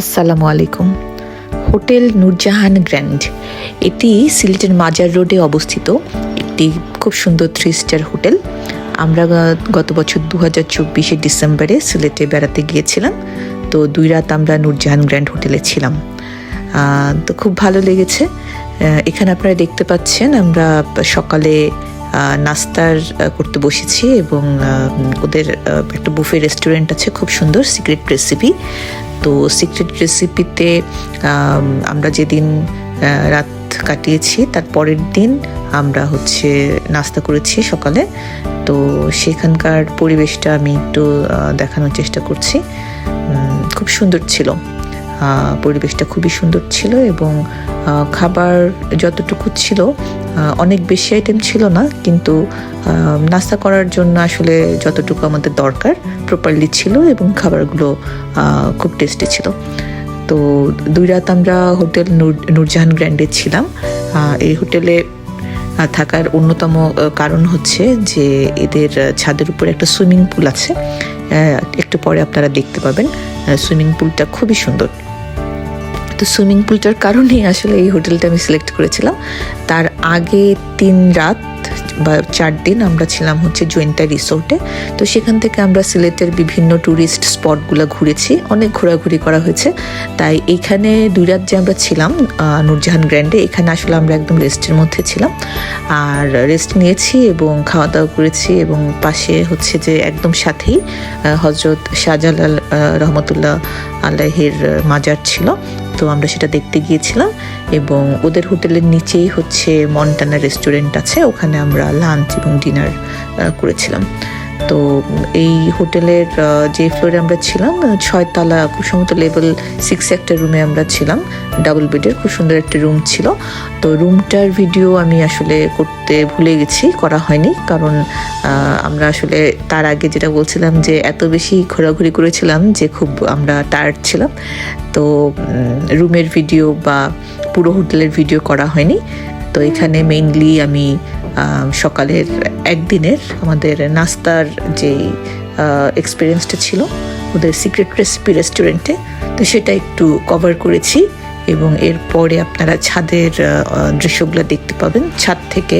আসসালামু আলাইকুম। Hotel Nurjahan grand. এটি সিলেটের মাজার রোডে অবস্থিত একটি খুব সুন্দর থ্রি স্টার হোটেল। আমরা গত বছর দু হাজার চব্বিশে ডিসেম্বরে সিলেটে বেড়াতে গিয়েছিলাম, তো দুই রাত আমরা নূরজাহান গ্র্যান্ড হোটেলে ছিলাম। তো খুব ভালো লেগেছে। এখানে আপনারা দেখতে পাচ্ছেন আমরা সকালে নাস্তার করতে বসেছি এবং ওদের একটা বুফে রেস্টুরেন্ট আছে, খুব সুন্দর সিক্রেট রেসিপি তো সিক্রেট রেসিপিতে আমরা যেদিন রাত কাটিয়েছি, তার পরের দিন আমরা হচ্ছে নাস্তা করেছি সকালে। তো সেখানকার পরিবেশটা আমি একটু দেখানোর চেষ্টা করছি। খুব সুন্দর ছিল। পরিবেশটা খুবই সুন্দর ছিল এবং খাবার যতটুকু ছিল অনেক বেশি আইটেম ছিল না, কিন্তু নাস্তা করার জন্য আসলে যতটুকু আমাদের দরকার প্রপারলি ছিল এবং খাবারগুলো খুব টেস্টি ছিল। তো দুই রাত আমরা হোটেল নূর, নূরজাহান গ্র্যান্ডে ছিলাম। এই হোটেলে থাকার অন্যতম কারণ হচ্ছে যে এদের ছাদের উপরে একটা সুইমিং পুল আছে। একটু পরে আপনারা দেখতে পাবেন। সুইমিং পুলটা খুবই সুন্দর। তো সুইমিং পুলটার কারণেই আসলে এই হোটেলটা আমি সিলেক্ট করেছিলাম, তার আগে তিন রাত বা চার দিন আমরা ছিলাম হচ্ছে জৈন্তা রিসোর্টে। তো সেখান থেকে আমরা সিলেটের বিভিন্ন ট্যুরিস্ট স্পটগুলো ঘুরেছি, অনেক ঘোরাঘুরি করা হয়েছে। তাই এইখানে দুই রাত যে আমরা ছিলাম নূরজাহান গ্র্যান্ডে, এখানে আসলে আমরা একদম রেস্টের মধ্যে ছিলাম। আর রেস্ট নিয়েছি এবং খাওয়া দাওয়া করেছি এবং পাশে হচ্ছে যে একদম সাথেই হজরত শাহজালাল রহমতুল্লাহ আল্লাহের মাজার ছিল। তো আমরা সেটা দেখতে গিয়েছিলাম এবং ওদের হোটেলের নিচেই হচ্ছে মন্টানা রেস্টুরেন্ট আছে, ওখানে আমরা লাঞ্চ এবং ডিনার করেছিলাম। তো এই হোটেলের যে ফ্লোরে আমরা ছিলাম ছয়তলা খুব সম্ভবত লেভেল সিক্স একটা রুমে আমরা ছিলাম ডাবল বেডের খুব সুন্দর একটা রুম ছিল। তো রুমটার ভিডিও আমি আসলে করতে ভুলে গেছি, করা হয়নি, কারণ আমরা আসলে তার আগে যেটা বলছিলাম যে এত বেশি ঘোরাঘুরি করেছিলাম যে খুব আমরা টায়ার্ড ছিলাম। তো রুমের ভিডিও বা পুরো হোটেলের ভিডিও করা হয়নি। তো এখানে মেইনলি আমি সকালের একদিনের আমাদের নাস্তার যে এক্সপিরিয়েন্সটা ছিল, ওদের সিক্রেট রেসিপি রেস্টুরেন্টে তো সেটা একটু কভার করেছি এবং এরপরে আপনারা ছাদের দৃশ্যগুলো দেখতে পাবেন। ছাদ থেকে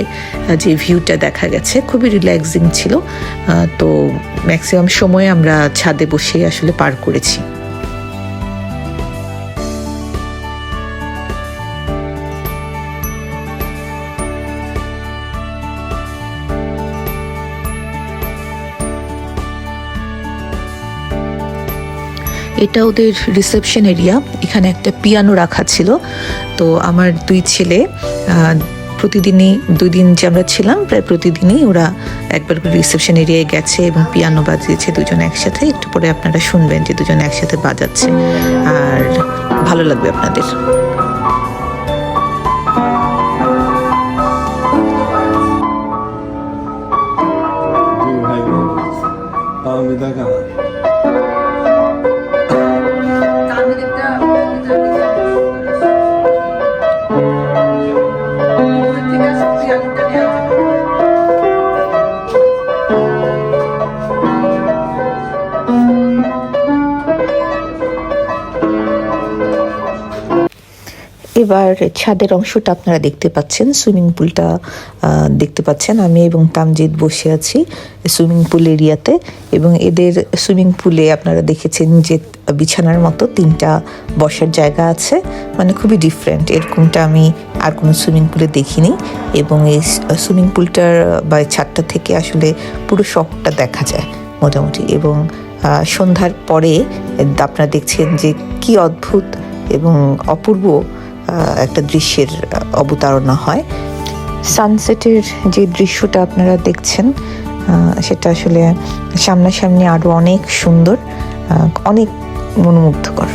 যে ভিউটা দেখা গেছে, খুবই রিল্যাক্সিং ছিল। তো ম্যাক্সিমাম সময় আমরা ছাদে বসে আসলে পার করেছি। এটা ওদের রিসেপশন এরিয়া এখানে একটা পিয়ানো রাখা ছিল। তো আমার দুই ছেলে প্রতিদিনই দুই দিন যে আমরা ছিলাম, প্রায় প্রতিদিনই ওরা একবার করে রিসেপশন এরিয়ায় গেছে এবং পিয়ানো বাজিয়েছে দুজন একসাথে। একটু পরে আপনারা শুনবেন যে দুজন একসাথে বাজাচ্ছে। আর ভালো লাগবে আপনাদের। আমি দেখা। এবার ছাদের অংশটা আপনারা দেখতে পাচ্ছেন, সুইমিং পুলটা দেখতে পাচ্ছেন আমি এবং তামজিদ বসে আছি সুইমিং পুল এরিয়াতে এবং এদের সুইমিং পুলে আপনারা দেখেছেন যে বিছানার মতো তিনটা বসার জায়গা আছে মানে খুবই ডিফারেন্ট এরকমটা আমি আর কোনো সুইমিং পুলে দেখিনি এবং এই সুইমিং পুলটার, বা ছাদটা থেকে আসলে পুরো শহরটা দেখা যায় মোটামুটি এবং সন্ধ্যার পরে আপনারা দেখছেন যে কি অদ্ভুত এবং অপূর্ব একটা দৃশ্যের অবতারণা হয়। সানসেটের যে দৃশ্যটা আপনারা দেখছেন সেটা আসলে সামনাসামনি আরও অনেক সুন্দর অনেক মনোমুগ্ধকর।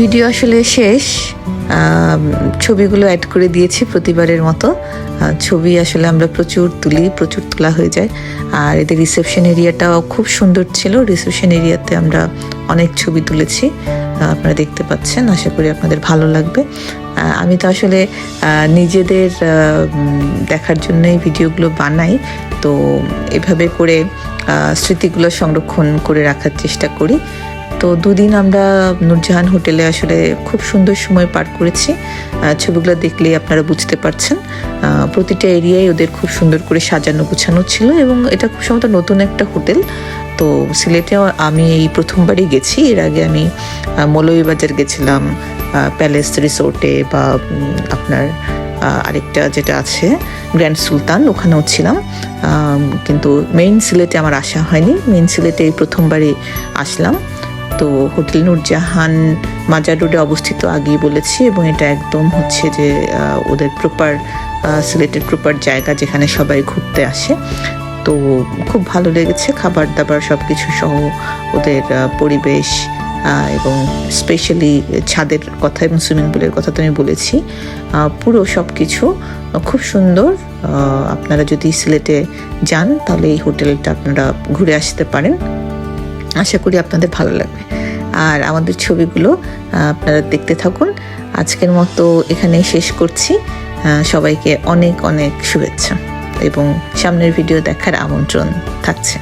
ভিডিও আসলে শেষ। ছবিগুলো অ্যাড করে দিয়েছি প্রতিবারের মতো। ছবি আসলে আমরা প্রচুর তুলি, প্রচুর তোলা হয়ে যায়। আর এদের রিসেপশন এরিয়াটাও খুব সুন্দর ছিল। রিসেপশন এরিয়াতে আমরা অনেক ছবি তুলেছি। আপনারা দেখতে পাচ্ছেন, আশা করি আপনাদের ভালো লাগবে। আমি তো আসলে নিজেদের দেখার জন্যই ভিডিওগুলো বানাই। তো এভাবে করে স্মৃতিগুলো সংরক্ষণ করে রাখার চেষ্টা করি। তো দুদিন আমরা নূরজাহান হোটেলে আসলে খুব সুন্দর সময় পার করেছি। ছবিগুলো দেখলেই আপনারা বুঝতে পারছেন। প্রতিটা এরিয়ায় ওদের খুব সুন্দর করে সাজানো গোছানো ছিল এবং এটা খুব সম্ভবত নতুন একটা হোটেল। তো সিলেটেও আমি এই প্রথমবারই গেছি। এর আগে আমি আহ, মৌলভীবাজার গেছিলাম প্যালেস রিসোর্টে বা আপনার আরেকটা যেটা আছে গ্র্যান্ড সুলতান ওখানেও ছিলাম। কিন্তু মেইন সিলেটে আমার আসা হয়নি। মেইন সিলেটে এই প্রথমবারই আসলাম। তো হোটেল নূরজাহান মাজার রোডে অবস্থিত আগেই বলেছি এবং এটা একদম হচ্ছে যে ওদের প্রপার সিলেটের প্রপার জায়গা যেখানে সবাই ঘুরতে আসে। তো খুব ভালো লেগেছে, খাবার দাবার সব কিছু সহ ওদের পরিবেশ এবং স্পেশালি ছাদের কথা এবং সুইমিং পুলের কথা তো আমি বলেছি। পুরো সব কিছু খুব সুন্দর। আপনারা যদি সিলেটে যান তাহলে এই হোটেলটা আপনারা ঘুরে আসতে পারেন। আশা করি আপনাদের ভালো লাগবে। আর আমাদের ছবিগুলো আপনারা দেখতে থাকুন। আজকের মতো এখানে শেষ করছি। সবাইকে অনেক অনেক শুভেচ্ছা। এবং সামনের ভিডিও দেখার আমন্ত্রণ থাকছে।